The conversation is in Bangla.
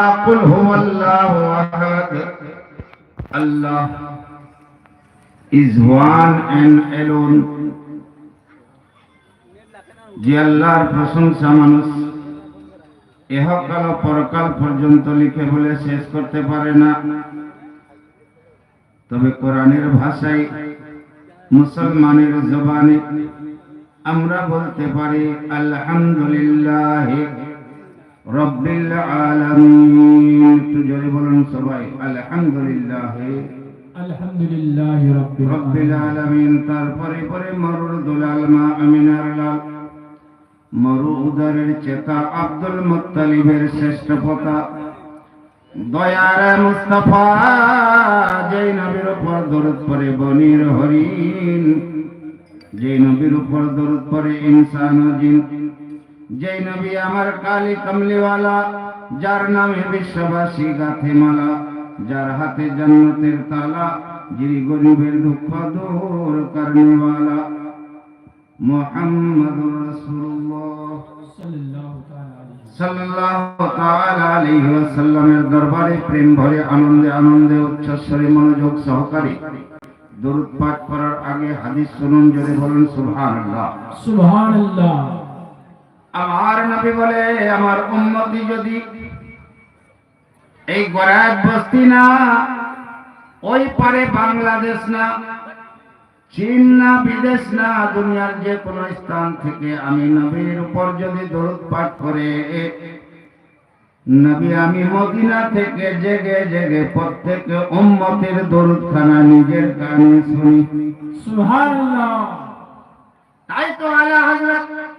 قل هو الله أحد Allah is one and alone যে আল্লাহর প্রশংসা মানুষ এহকাল ও পরকাল পর্যন্ত লিখে বলে শেষ করতে পারে না তবে কোরআনের ভাষায় মুসলমানের জবানে আমরা বলতে পারি আলহামদুলিল্লাহ রব্বিল আলামিন। একটু জোরে বলুন সবাই আলহামদুলিল্লাহ। আলহামদুলিল্লাহ রব্বিল আলামিন। তারপরে পরে মরুর দুলাল মা আমিনার লাল। মরু উদারের চেতা আব্দুল মুত্তালিবের শ্রেষ্ঠ পোতা। দয়ার মুস্তাফা যেই নবীর উপর দরুদ পরে বনির হরিণ। যেই নবীর উপর দরুদ পরে ইনসান ও জিন। যেই নবী আমার কালী কমলিওয়ালা, যার নামে বিশ্ববাসী গাথে মালা, যার হাতে জান্নাতের তালা, যিনি গরিবের দুঃখ দূর করনেওয়ালা। মোহাম্মদুর দরবারে প্রেম ভরে আনন্দে আনন্দে উচ্চস্বরে মনোযোগ সহকারে দরুদ করার আগে হাদিস শুনুন যদি বলুন, সুবহানাল্লাহ। সুবহানাল্লাহ। আমার নবী বলে, আমার উন্নতি যদি এই গরাব বস্তি না, ওই পারে বাংলাদেশ না, চীন না, বিদেশ না, দুনিয়ার যে কোনো স্থান থেকে আমি নবীর উপর যদি দরুদ পাঠ করে, নবী আমি মদিনা থেকে জেগে জেগে প্রত্যেক উম্মতের দরুদ খানা নিজের কানে শুনি। সুবহানাল্লাহ। তাই তো আলা হযরত